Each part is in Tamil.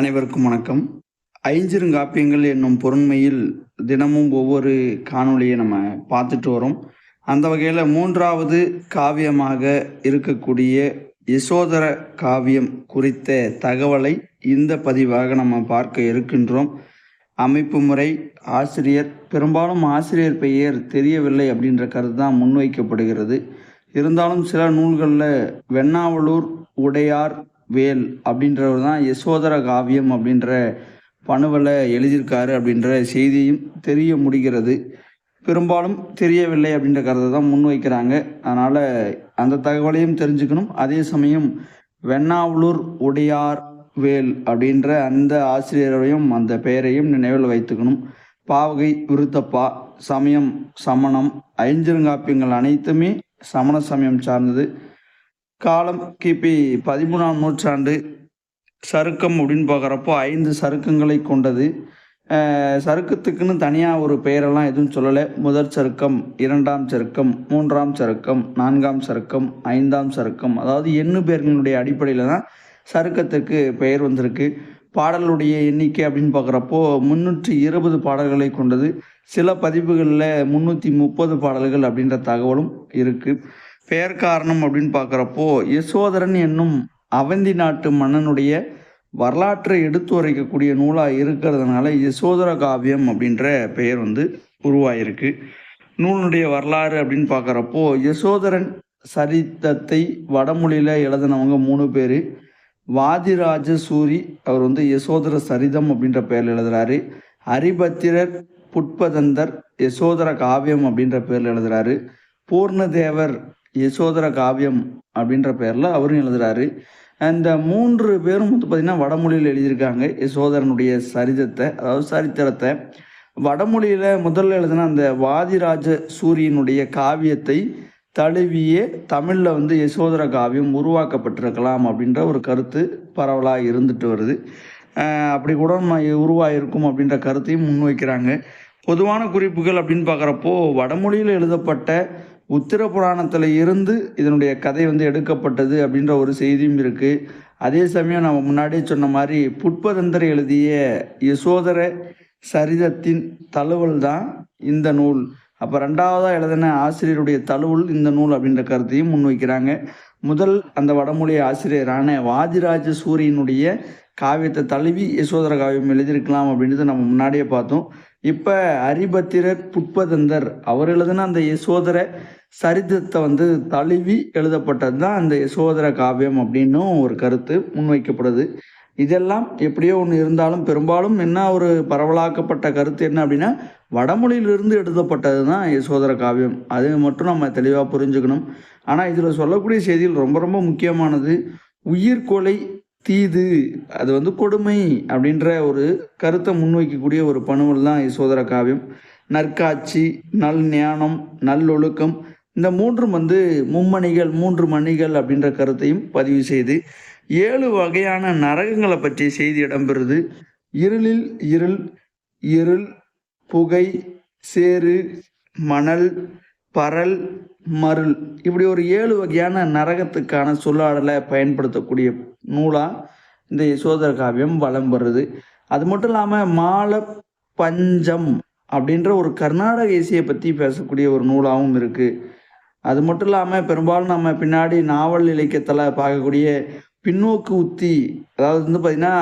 அனைவருக்கும் வணக்கம். ஐஞ்சிருங்காப்பியங்கள் என்னும் பொருண்மையில் தினமும் ஒவ்வொரு காணொளியை நம்ம பார்த்துட்டு வரோம். அந்த வகையில் மூன்றாவது காவியமாக இருக்கக்கூடிய யசோதர காவியம் குறித்த தகவலை இந்த பதிவாக நம்ம பார்க்க இருக்கின்றோம். அமைப்பு முறை ஆசிரியர் பெரும்பாலும் ஆசிரியர் பெயர் தெரியவில்லை அப்படின்ற கருத்து தான் முன்வைக்கப்படுகிறது. இருந்தாலும் சில நூல்களில் வெண்ணாவலூர் உடையார் வேல் அப்படின்றவர் தான் யசோதர காவியம் அப்படின்ற பணுவில் எழுதியிருக்காரு அப்படின்ற செய்தியும் தெரிய முடிகிறது. பெரும்பாலும் தெரியவில்லை அப்படின்ற கருத்தை தான் முன்வைக்கிறாங்க அதனால் அந்த தகவலையும் தெரிஞ்சுக்கணும். அதே சமயம் வெண்ணாவலூர் உடையார் வேல் அப்படின்ற அந்த ஆசிரியரையும் அந்த பெயரையும் நினைவில் வைத்துக்கணும். பாவகை விருத்தப்பா சமயம் சமணம் ஐஞ்சிருங்காப்பியங்கள் அனைத்துமே சமண சமயம் சார்ந்தது. காலம் கிபி பதிமூணாம் நூற்றாண்டு சருக்கம் அப்படின்னு பார்க்குறப்போ ஐந்து சருக்கங்களை கொண்டது. சருக்கத்துக்குன்னு தனியாக ஒரு பெயரெல்லாம் எதுவும் சொல்லலை. முதற் சருக்கம் இரண்டாம் சருக்கம் மூன்றாம் சருக்கம் நான்காம் சருக்கம் ஐந்தாம் சருக்கம். அதாவது எண்ணு பேர்களுடைய அடிப்படையில் தான் சருக்கத்துக்கு பெயர் வந்திருக்கு. பாடலுடைய எண்ணிக்கை அப்படின்னு பார்க்குறப்போ முந்நூற்றி இருபது பாடல்களை கொண்டது. சில பதிப்புகளில் முந்நூற்றி முப்பது பாடல்கள் அப்படின்ற தகவலும் இருக்குது பெயர் காரணம் அப்படின்னு பார்க்குறப்போ யசோதரன் என்னும் அவந்தி நாட்டு மன்னனுடைய வரலாற்றை எடுத்து உரைக்கக்கூடிய நூலாக இருக்கிறதுனால யசோதர காவியம் அப்படின்ற பெயர் வந்து உருவாயிருக்கு. நூலுடைய வரலாறு அப்படின்னு பார்க்குறப்போ யசோதரன் சரித்தத்தை வடமொழியில் எழுதினவங்க மூணு பேர். வாதிராஜ சூரி அவர் வந்து யசோதர சரிதம் அப்படின்ற பெயரில் எழுதுறாரு. ஹரிபத்திரர் புட்பதந்தர் யசோதர காவியம் அப்படின்ற பேரில் எழுதுறாரு. பூர்ணதேவர் யசோதர காவியம் அப்படின்ற பேரில் அவரும் எழுதுறாரு. அந்த மூன்று பேரும் வந்து பார்த்திங்கன்னா வடமொழியில் எழுதியிருக்காங்க. யசோதரனுடைய சரிதத்தை அதாவது சரித்திரத்தை. வடமொழியில் முதல்ல எழுதின அந்த வாதிராஜ சூரியனுடைய காவியத்தை தழுவியே தமிழில் வந்து யசோதர காவியம் உருவாக்கப்பட்டிருக்கலாம் அப்படின்ற ஒரு கருத்து பரவலாக இருந்துட்டு வருது. அப்படி கூட நம்ம உருவாயிருக்கும் அப்படின்ற கருத்தையும் முன்வைக்கிறாங்க. பொதுவான குறிப்புகள் அப்படின்னு பார்க்குறப்போ வடமொழியில் எழுதப்பட்ட உத்திர புராணத்தில் இருந்து இதனுடைய கதை வந்து எடுக்கப்பட்டது அப்படின்ற ஒரு செய்தியும் இருக்குது அதே சமயம் நம்ம முன்னாடியே சொன்ன மாதிரி புட்பதந்தர் எழுதிய யசோதர சரிதத்தின் தழுவல் தான் இந்த நூல். அப்போ ரெண்டாவதாக எழுதின ஆசிரியருடைய தழுவல் இந்த நூல் அப்படின்ற கருத்தையும் முன்வைக்கிறாங்க. முதல் அந்த வடமொழி ஆசிரியரான வாதிராஜ சூரியனுடைய காவியத்தை தழுவி யசோதர காவியம் எழுதியிருக்கலாம் அப்படின்றத நம்ம முன்னாடியே பார்த்தோம். இப்போ அரிபத்திரர் புட்பதந்தர் அவர் எழுதின அந்த யசோதர சரித்திரத்தை வந்து தழுவி எழுதப்பட்டது தான் அந்த யசோதர காவியம் அப்படின்னும் ஒரு கருத்து முன்வைக்கப்படுது. இதெல்லாம் எப்படியோ ஒன்று இருந்தாலும் பெரும்பாலும் என்ன ஒரு பரவலாக்கப்பட்ட கருத்து என்ன அப்படின்னா வடமொழியிலிருந்து எழுதப்பட்டது தான் யசோதர காவியம். அது மட்டும் நம்ம தெளிவாக புரிஞ்சுக்கணும். ஆனால் இதில் சொல்லக்கூடிய செய்திகள் ரொம்ப ரொம்ப முக்கியமானது. உயிர்கொலை தீது அது வந்து கொடுமை அப்படின்ற ஒரு கருத்தை முன்வைக்கக்கூடிய ஒரு பணுவல் தான் யசோதர காவியம். நற்காட்சி நல் ஞானம் நல்லொழுக்கம் இந்த மூன்றும் வந்து மும்மணிகள் மூன்று மணிகள் அப்படின்ற கருத்தையும் பதிவு செய்து ஏழு வகையான நரகங்களை பற்றிய செய்தி இடம்பெறுது. இருளில் இருள் இருள் புகை சேறு மணல் பரல் மருள். இப்படி ஒரு ஏழு வகையான நரகத்துக்கான சொல்லாடலை பயன்படுத்தக்கூடிய நூலாக இந்த யசோதர காவியம் வலம் வருது அது மட்டும் இல்லாமல் மால பஞ்சம் அப்படின்ற ஒரு கர்நாடக இசையை பற்றி பேசக்கூடிய ஒரு நூலாகவும் இருக்குது அது மட்டும் இல்லாமல் பெரும்பாலும் நம்ம பின்னாடி நாவல் இலக்கியத்தில் பார்க்கக்கூடிய பின்னோக்கு உத்தி அதாவது வந்து பார்த்திங்கன்னா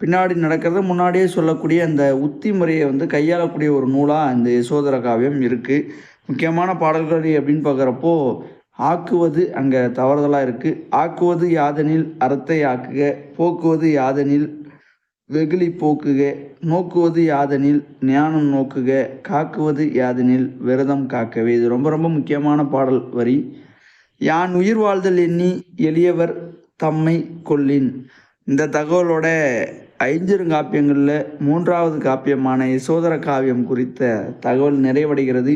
பின்னாடி நடக்கிறத முன்னாடியே சொல்லக்கூடிய அந்த உத்தி முறையை வந்து கையாளக்கூடிய ஒரு நூலாக இந்த யசோதர காவியம் இருக்குது முக்கியமான பாடல்கள் அப்படின்னு பார்க்குறப்போ ஆக்குவது அங்கே தவறுதலாக இருக்குது ஆக்குவது யாதனில் அறத்தை ஆக்குக போக்குவது யாதனில் வெகுளி போக்குக நோக்குவது யாதனில் ஞானம் நோக்குக காக்குவது யாதனில் விரதம் காக்கவே. இது ரொம்ப ரொம்ப முக்கியமான பாடல் வரி. யான் உயிர் வாழ்தல் எண்ணி எளியவர் தம்மை கொல்லின். இந்த தகவலோட ஐஞ்சிருங்காப்பியங்களில் மூன்றாவது காப்பியமான யசோதர காவியம் குறித்த தகவல் நிறைவடைகிறது.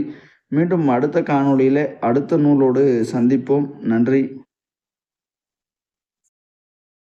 மீண்டும் அடுத்த காணொளியில் அடுத்த நூலோடு சந்திப்போம். நன்றி.